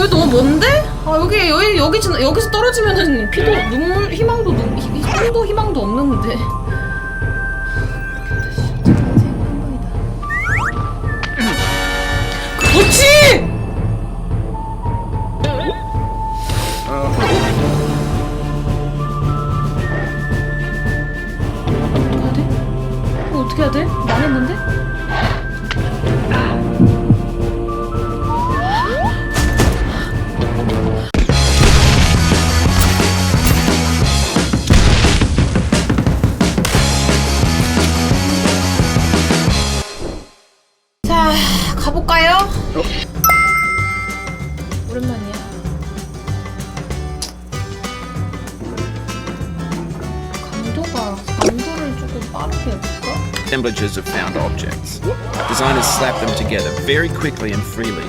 이거 너무 먼데? 아 여기 여기 여기 지- 여기서 떨어지면은 피도 눈물 희망도 눈 희- 힘도 희망도 없는데. 감도를 조금 빠르게 해볼까? assemblages of found objects. Designers slap them together very quickly and freely,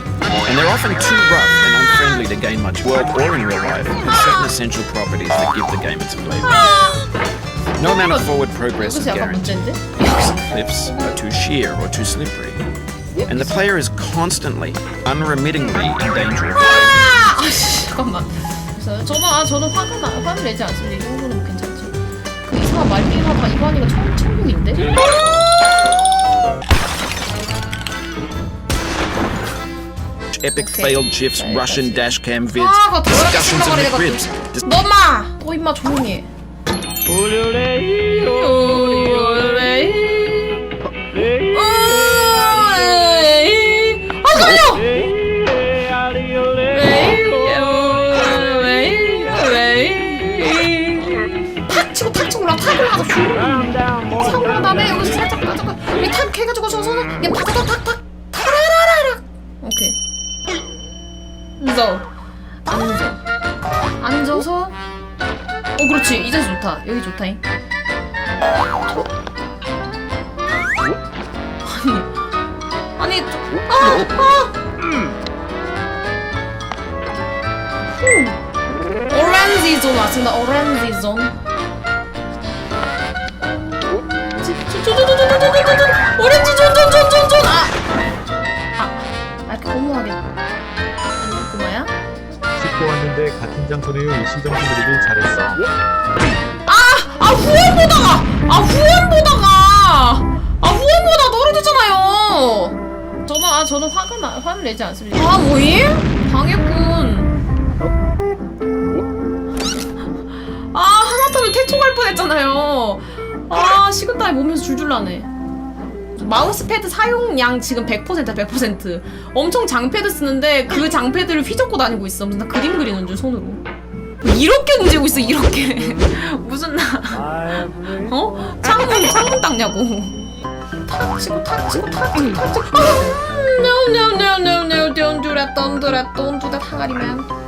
and they're often too rough and unfriendly to gain much world or in real life with certain essential properties that give the game its flavor. No amount of forward progress is 이것이 약간 guaranteed. 문제인데? Cliffs are too sheer or too slippery, and the player is constantly, unremittingly in danger of 아! 아씨 잠깐만. 그래서 저는 아 저는 화가 나 화를 내지 않습니다. 이 정도는 뭐 괜찮지. 그 이상한 말귀를 하다가 이관이가 천 천국인데? epic Okay. failed GIFs, Russian dashcam vids, 아, 그거 더럽게 discussions of 씹어버리네, McRibs. Dis- 너마! 너 임마 조용히 해. 빠져가 이탁 해가지고 저서는 얘 바닥 탁탁 타라라라라 오케이. 앉아 앉아 앉아서 어 그렇지. 이제 좋다. 여기 좋다잉. 아니. 아니 아아. 오렌지 존 왔습니다. 오렌지 존 쪼쪼쪼쪼쪼쪼쪼 오렌지 존존존존존 아! 아, 아 허무하게 아니 그거야? 씻고 왔는데 같은 장소네요. 시정 부리길 잘했어. 아 후원 보다가 아 후원 보다가 아 후원 보다가 떨어졌잖아요 저는 아 저는 화가 나 화를 내지 않습니다 아 뭐임? 방해꾼 아 하마터면 태초 갈 뻔했잖아요 아 식은땀이 몸에서 줄줄 나네 마우스 패드 사용량 지금 100%야 100% 엄청 장패드 쓰는데 그 장패드를 휘젓고 다니고 있어 무슨 나 그림 그리는 줄 손으로 이렇게 움직이고 있어 이렇게 무슨 나 어? 창문 창문 닦냐고 탁 치고 탁 치고 탁 치고 탁 치고 아, do that don't do that 하가리맨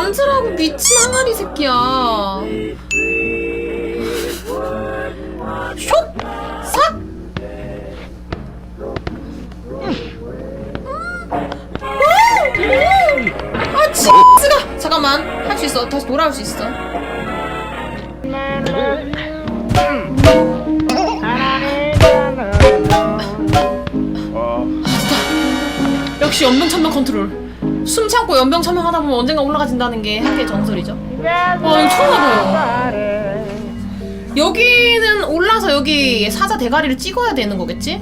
앉으라고 미친 항아리 새끼야. 쇽! 삭! 아 진짜! 잠깐만. 할 수 있어. 다시 돌아올 수 있어. 역시 연병천명 컨트롤 숨 참고 연병천명 하다 보면 언젠가 올라가진다는 게 한계의 정설이죠. 와 이거 처음 와봐요. 여기는 올라서 여기 사자 대가리를 찍어야 되는 거겠지?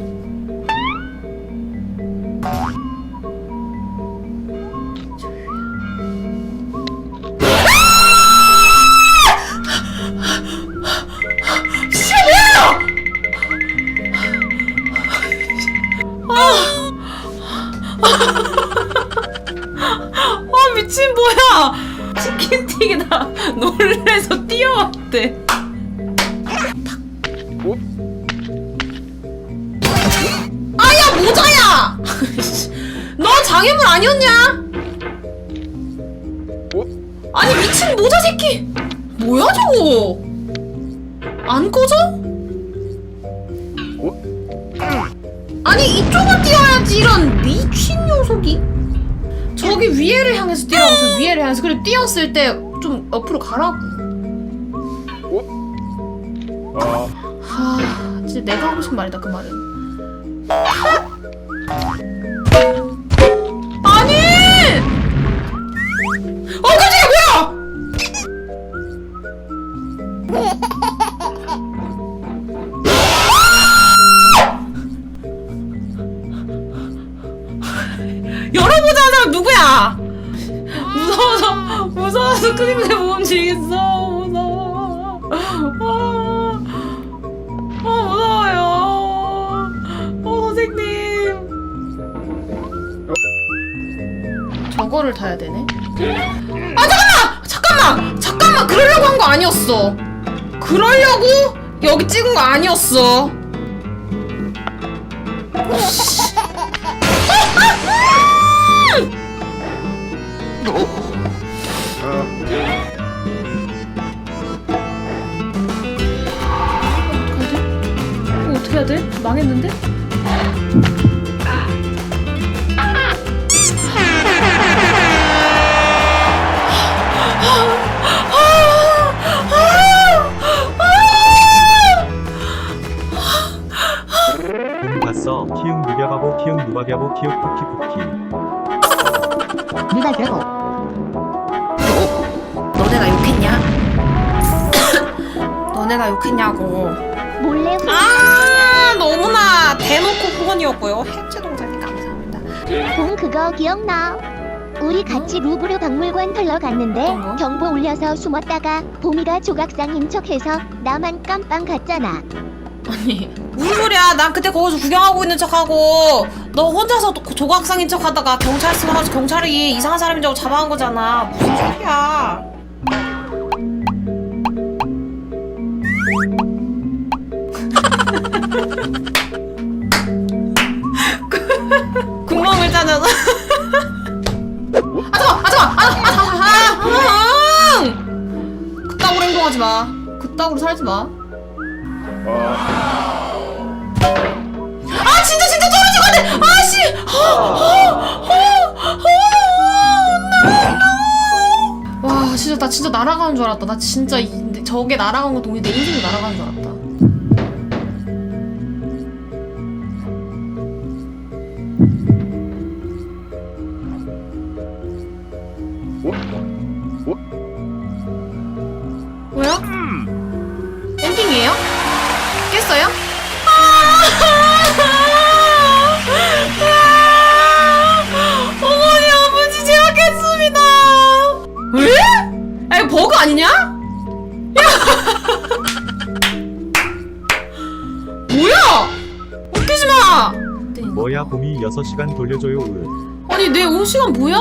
뭐야? 치킨튀기다 놀래서 뛰어왔대. 너 장애물 아니었냐? 아니 미친 모자 새끼! 뭐야 저거? 안 꺼져? 아니 이쪽을 뛰어야지 이런 미친 녀석이 저기 위에를 향해서 뛰라고 저 위에를 향해서 그리고 뛰었을 때 좀 옆으로 가라고. 하 진짜 내가 하고 싶은 말이다 그 말은 열어보자 사람 누구야? 무서워서 무서워서 크림을 못 움직이겠어. 무서워. 아, 아 무서워요. 어 선생님. 저거를 타야 되네? 아 잠깐만! 잠깐만! 잠깐만! 그러려고 한 거 아니었어. 그러려고 여기 찍은 거 아니었어 이거 어떻게 해야 돼? 망했는데? 봄 갔어. 키읔 누벼가보 키읔 누박야보 키읔 쿠키 쿠키. 너네가 욕했냐고. 몰래 후 아 너무나 대놓고 후원이었고요. 해체 동작이 감사합니다. 봄 그거 기억나? 우리 같이 루브르 박물관 털러 갔는데 어떤 거? 경보 울려서 숨었다가 봄이가 조각상인 척해서 나만 깜빵 갔잖아. 아니 무슨 소리야? 난 그때 거기서 구경하고 있는 척하고 너 혼자서 또 조각상인 척하다가 경찰서 가서 경찰이 이상한 사람인 줄 알고 잡아간 거잖아. 무슨 소리야 구멍을 짜내서 아 잠깐 아 잠깐 아아아아 그따구로 행동하지 마 그따구로 살지 마 아 진짜 진짜 떨어질 것 같아 아씨 와 진짜 나 진짜 날아가는 줄 알았다 나 진짜 이- 저게 날아간 거 동시에 내 인생도 날아가는 줄 알았다? 아! 아니냐? 봄이 6시간 돌려줘요 으. 아니 내 오후 시간 뭐야?